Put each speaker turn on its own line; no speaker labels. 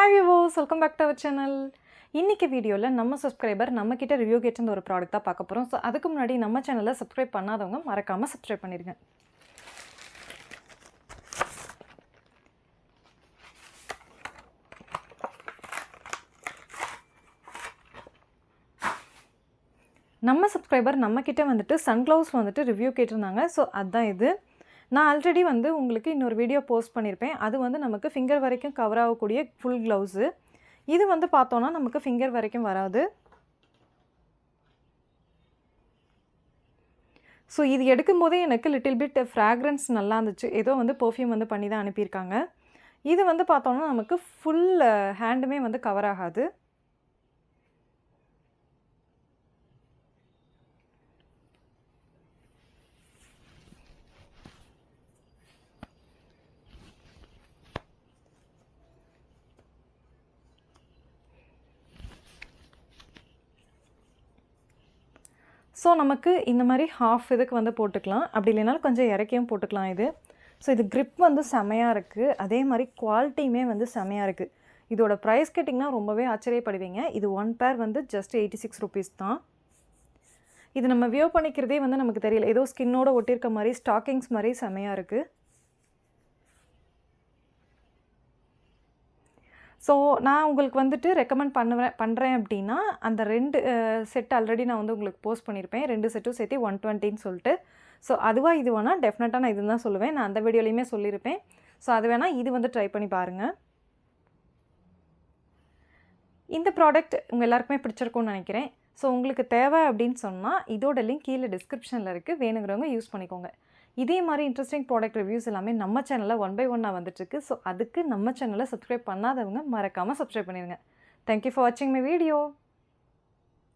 Hi viewers welcome back to our channel இன்றைக்கி வீடியோவில் நம்ம சப்ஸ்கிரைபர் நம்மக்கிட்ட ரிவ்யூ கேட்டிருந்த ஒரு ப்ராடக்ட் தான் பார்க்க போகிறோம் ஸோ அதுக்கு முன்னாடி நம்ம சேனலை சப்ஸ்கிரைப் பண்ணாதவங்க மறக்காமல் சப்ஸ்கிரைப் பண்ணிடுங்க நம்ம சப்ஸ்கிரைபர் நம்மக்கிட்ட வந்துட்டு சன்க்ளவுஸ் வந்துட்டு ரிவ்யூ கேட்டிருந்தாங்க. ஸோ அதுதான் இது. நான் ஆல்ரெடி வந்து உங்களுக்கு இன்னொரு வீடியோ போஸ்ட் பண்ணியிருப்பேன் அது வந்து நமக்கு ஃபிங்கர் வரைக்கும் கவர் ஆகக்கூடிய ஃபுல் க்ளவுஸு இது வந்து பார்த்தோன்னா நமக்கு ஃபிங்கர் வரைக்கும் வராது. ஸோ இது எடுக்கும்போதே எனக்கு லிட்டில் பிட் ஃப்ராக்ரன்ஸ் நல்லா இருந்துச்சு. ஏதோ வந்து பர்ஃப்யூம் வந்து பண்ணி தான் அனுப்பியிருக்காங்க. இது வந்து பார்த்தோன்னா நமக்கு ஃபுல் ஹேண்டுமே வந்து கவர் ஆகாது. ஸோ நமக்கு இந்த மாதிரி ஹாஃப் இதுக்கு வந்து போட்டுக்கலாம். அப்படி இல்லைனாலும் கொஞ்சம் இறக்கியும் போட்டுக்கலாம் இது. ஸோ இது க்ரிப் வந்து செமையாக இருக்குது அதே மாதிரி குவாலிட்டியுமே வந்து செமையாக இருக்குது இதோட ப்ரைஸ் கேட்டிங்கன்னா ரொம்பவே ஆச்சரியப்படுவீங்க. இது ஒன் பேர் வந்து ஜஸ்ட் எயிட்டி சிக்ஸ் ருபீஸ் தான். இது நம்ம வியூ பண்ணிக்கிறதே வந்து நமக்கு தெரியல. ஏதோ ஸ்கின்னோட ஒட்டியிருக்க மாதிரி ஸ்டாக்கிங்ஸ் மாதிரி செமையாக இருக்குது ஸோ நான் உங்களுக்கு வந்துட்டு ரெக்கமெண்ட் பண்ணுவேன் பண்ணுறேன் அப்படின்னா அந்த ரெண்டு செட் ஆல்ரெடி நான் வந்து உங்களுக்கு போஸ்ட் பண்ணியிருப்பேன் ரெண்டு செட்டும் சேர்த்து ஒன் டுவெண்ட்டின்னு சொல்லிட்டு. ஸோ அதுவாக இது வேணால் டெஃபினட்டாக நான் இதுதான் சொல்லுவேன். நான் அந்த வீடியோலையுமே சொல்லியிருப்பேன் ஸோ அது வேணால் இது வந்து ட்ரை பண்ணி பாருங்கள் இந்த ப்ராடக்ட் உங்கள் எல்லாருக்குமே பிடிச்சிருக்கும்னு நினைக்கிறேன். ஸோ உங்களுக்கு தேவை அப்படின்னு சொன்னால் இதோட லிங்க் கீழே டிஸ்கிரிப்ஷனில் இருக்குது வேணுங்கிறவங்க யூஸ் பண்ணிக்கோங்க. இதே மாதிரி இன்ட்ரெஸ்டிங் ப்ராடக்ட் ரிவ்யூஸ் எல்லாமே நம்ம சேனலில் ஒன் பை ஒன்னாக வந்துட்டுருக்கு. ஸோ அதுக்கு நம்ம சேனலை சப்ஸ்கிரைப் பண்ணாதவங்க மறக்காமல் சப்ஸ்கிரைப் பண்ணிடுங்க தேங்க்யூ ஃபார் வாட்சிங் மை வீடியோ